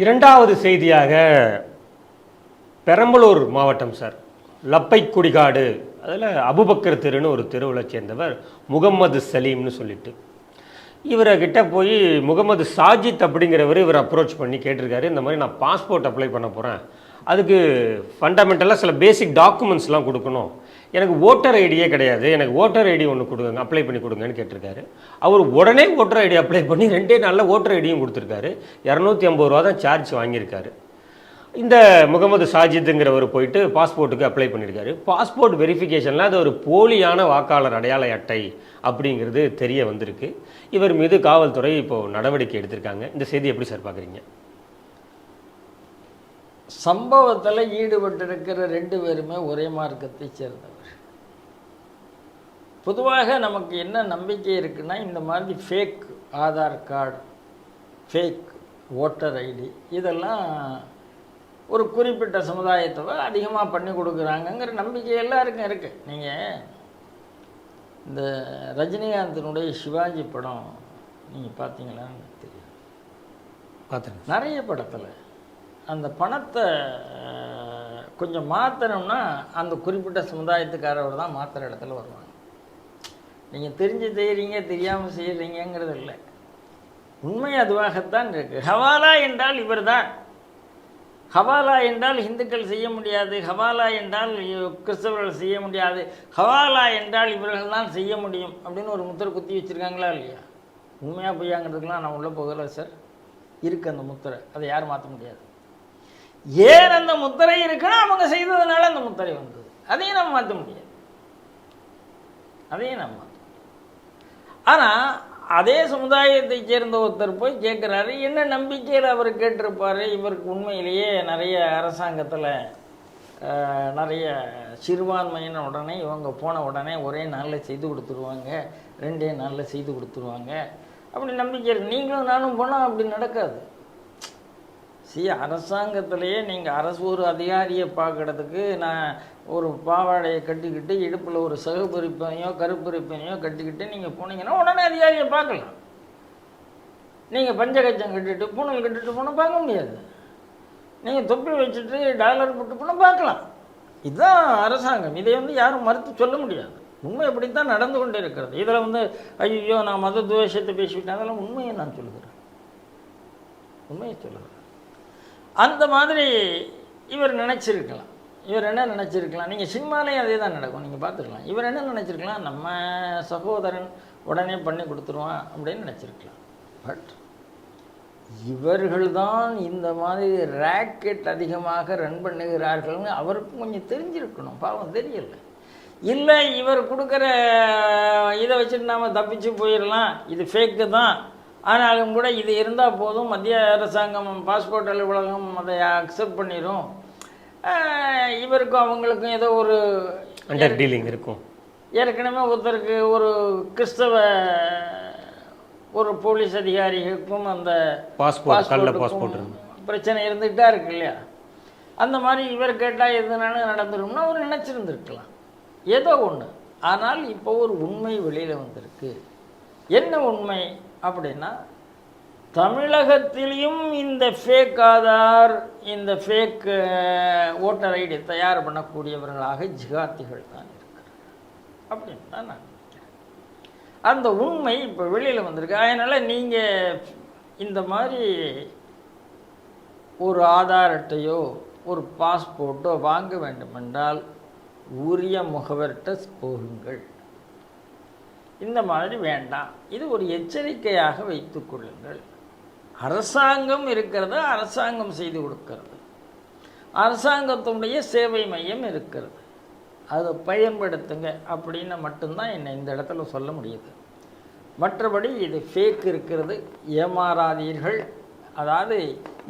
இரண்டாவது செய்தியாக பெரம்பலூர் மாவட்டம் சார். லப்பை குடிகாடு அதில் அபுபக்கர் தெருன்னு ஒரு தெருவில் சேர்ந்தவர் முகம்மது சலீம்னு சொல்லிட்டு. இவரை கிட்ட போய் முகமது சாஜித் அப்படிங்கிறவர் இவர் அப்ரோச் பண்ணி கேட்டிருக்காரு. இந்த மாதிரி நான் பாஸ்போர்ட் அப்ளை பண்ண போகிறேன் அதுக்கு ஃபண்டமெண்டலாக சில பேசிக் டாக்குமெண்ட்ஸ்லாம் கொடுக்கணும். எனக்கு ஓட்டர் ஐடியே கிடையாது. எனக்கு ஓட்டர் ஐடி ஒன்று கொடுங்க அப்ளை பண்ணி கொடுங்கன்னு கேட்டிருக்காரு. அவர் உடனே ஓட்டர் ஐடி அப்ளை பண்ணி ரெண்டே நாளில் ஓட்டர் ஐடியும் கொடுத்துருக்காரு. இரநூத்தி ஐம்பது ரூபா தான் சார்ஜ் வாங்கியிருக்காரு. இந்த முகமது சாஜித்துங்கிறவர் போயிட்டு பாஸ்போர்ட்டுக்கு அப்ளை பண்ணியிருக்காரு. பாஸ்போர்ட் வெரிஃபிகேஷனில் அது ஒரு போலியான வாக்காளர் அடையாள அட்டை அப்படிங்கிறது தெரிய வந்திருக்கு. இவர் மீது காவல்துறை இப்போது நடவடிக்கை எடுத்திருக்காங்க. இந்த செய்தி எப்படி சார் பார்க்குறீங்க சம்பவத்தில் ஈடுபட்டிருக்கிற ரெண்டு பேருமே ஒரே மார்க்கத்தை சேர்ந்தவர். பொதுவாக நமக்கு என்ன நம்பிக்கை இருக்குன்னா இந்த மாதிரி fake Aadhaar card fake voter ID இதெல்லாம் ஒரு குறிப்பிட்ட சமுதாயத்தவர் அதிகமாக பண்ணி கொடுக்குறாங்கங்கிற நம்பிக்கை எல்லாருக்கும் இருக்குது நீங்கள் இந்த ரஜினிகாந்தினுடைய சிவாஜி படம் நீங்கள் பார்த்தீங்களான்னு தெரியும் பார்த்துங்க நிறைய படத்தில் அந்த பணத்தை கொஞ்சம் மாற்றணும்னா அந்த குறிப்பிட்ட சமுதாயத்துக்காரவர் தான் மாற்றுற இடத்துல வருவாங்க. நீங்கள் தெரிஞ்சு செய்கிறீங்க தெரியாமல் செய்கிறீங்கிறது இல்லை. உண்மை அதுவாகத்தான் இருக்குது ஹவாலா என்றால் இவர் தான் ஹவாலா என்றால் இந்துக்கள் செய்ய முடியாது. ஹவாலா என்றால் கிறிஸ்தவர்கள் செய்ய முடியாது. ஹவாலா என்றால் இவர்கள் தான் செய்ய முடியும் அப்படின்னு ஒரு முத்திரை குத்தி வச்சுருக்காங்களா இல்லையா? உண்மையாக பொய்யாங்கிறதுக்கெலாம் நான் உள்ளே போகலை சார். இருக்குது அந்த முத்திரை. அதை யாரும் மாற்ற முடியாது. ஏன் அந்த முத்திரை இருக்குன்னா அவங்க செய்ததுனால அந்த முத்திரை வந்தது. அதையும் நம்ம மாற்ற முடியாது. அதையும் நம்ம ஆனால் அதே சமுதாயத்தைச் சேர்ந்த ஒருத்தர் போய் கேட்குறாரு என்ன நம்பிக்கையில் அவர் கேட்டிருப்பார்? இவருக்கு உண்மையிலேயே நிறைய அரசாங்கத்தில் நிறைய சிறுபான்மையின உடனே இவங்க போன உடனே ஒரே நாளில் செய்து கொடுத்துருவாங்க ரெண்டே நாளில் செய்து கொடுத்துருவாங்க. அப்படி நம்பிக்கை நீங்களும் நானும் போனால் அப்படி நடக்காது. சி அரசாங்கத்திலேயே நீங்கள் அரசு ஒரு அதிகாரியை பார்க்கறதுக்கு நான் ஒரு பாவாடையை கட்டிக்கிட்டு இடுப்பில் ஒரு சகுபரிப்பனையோ கருப்பரிப்பனையோ கட்டிக்கிட்டு நீங்கள் போனீங்கன்னா உடனே அதிகாரியை பார்க்கலாம். நீங்கள் பஞ்சகச்சம் கட்டிட்டு பூனல் கட்டிட்டு போனால் பார்க்க முடியாது. நீங்கள் தொப்பி வச்சுட்டு டாலர் போட்டு போனால் பார்க்கலாம். இதுதான் அரசாங்கம். இதை வந்து யாரும் மறுத்து சொல்ல முடியாது. உண்மை அப்படித்தான் நடந்து கொண்டே இருக்கிறது. இதில் வந்து ஐயோ நான் மத துவேஷத்தை பேசிவிட்டேன். அதெல்லாம் உண்மையை நான் சொல்லுகிறேன். உண்மையை சொல்லுகிறேன். அந்த மாதிரி இவர் நினச்சிருக்கலாம். இவர் என்ன நினச்சிருக்கலாம்? நீங்கள் சினிமாலேயும் அதே தான் நடக்கும். நீங்கள் பார்த்துக்கலாம். இவர் என்ன நினச்சிருக்கலாம்? நம்ம சகோதரன் உடனே பண்ணி கொடுத்துருவான் அப்படின்னு நினச்சிருக்கலாம். பட் இவர்கள்தான் இந்த மாதிரி ரேக்கெட் அதிகமாக ரன் பண்ணுகிறார்கள்னு அவருக்கும் கொஞ்சம் தெரிஞ்சிருக்கணும். பாவம் தெரியல. இல்லை இவர் கொடுக்குற இதை வச்சுட்டு நாம் தப்பிச்சு போயிடலாம். இது ஃபேக்கு தான். ஆனாலும் கூட இது இருந்தால் போதும். மத்திய அரசாங்கம் பாஸ்போர்ட் அலுவலகம் அதை அக்செப்ட் பண்ணிடும் இவருக்கும் அவங்களுக்கும் ஏதோ ஒரு அண்டர் டீலிங் இருக்கும். ஏற்கனவே ஒருத்தருக்கு ஒரு கிறிஸ்தவ ஒரு போலீஸ் அதிகாரிகளுக்கும் அந்த பாஸ்போர்ட் கள்ள பாஸ்போர்ட் பிரச்சனை இருந்துகிட்டா இருக்கு இல்லையா? அந்த மாதிரி இவர் கேட்டால் எதுனாலும் நடந்துரும்னா அவர் நினச்சிருந்துருக்கலாம். ஏதோ ஒன்று ஆனால் இப்போ ஒரு உண்மை வெளியில் வந்திருக்கு. என்ன உண்மை? அப்படின்னா தமிழகத்திலையும் இந்த ஃபேக் ஆதார் இந்த ஃபேக் ஓட்டர் ஐடி தயார் பண்ணக்கூடியவர்களாக ஜிகாத்திகள் தான் இருக்கிறார் அப்படின்னு தான் நான் அந்த உண்மை இப்போ வெளியில் வந்திருக்கு. அதனால் நீங்கள் இந்த மாதிரி ஒரு ஆதார் அட்டையோ ஒரு பாஸ்போர்ட்டோ வாங்க வேண்டுமென்றால் உரிய முகவர்கிட்ட போகுங்கள். இந்த மாதிரி வேண்டாம். இது ஒரு எச்சரிக்கையாக வைத்து கொள்ளுங்கள். அரசாங்கம் இருக்கிறது அரசாங்கம் செய்து கொடுக்கிறது. அரசாங்கத்துடைய சேவை மையம் இருக்கிறது. அதை பயன்படுத்துங்க அப்படின்னு மட்டும்தான் என்னை இந்த இடத்துல சொல்ல முடியுது. மற்றபடி இது ஃபேக் இருக்கிறது. ஏமாறாதீர்கள். அதாவது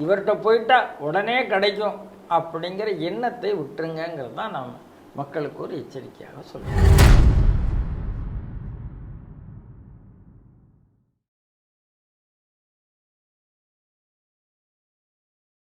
இவர்கிட்ட போயிட்டா உடனே கிடைக்கும் அப்படிங்கிற எண்ணத்தை விட்டுருங்கிறது தான் நாம் மக்களுக்கு ஒரு எச்சரிக்கையாக சொல்லுவோம்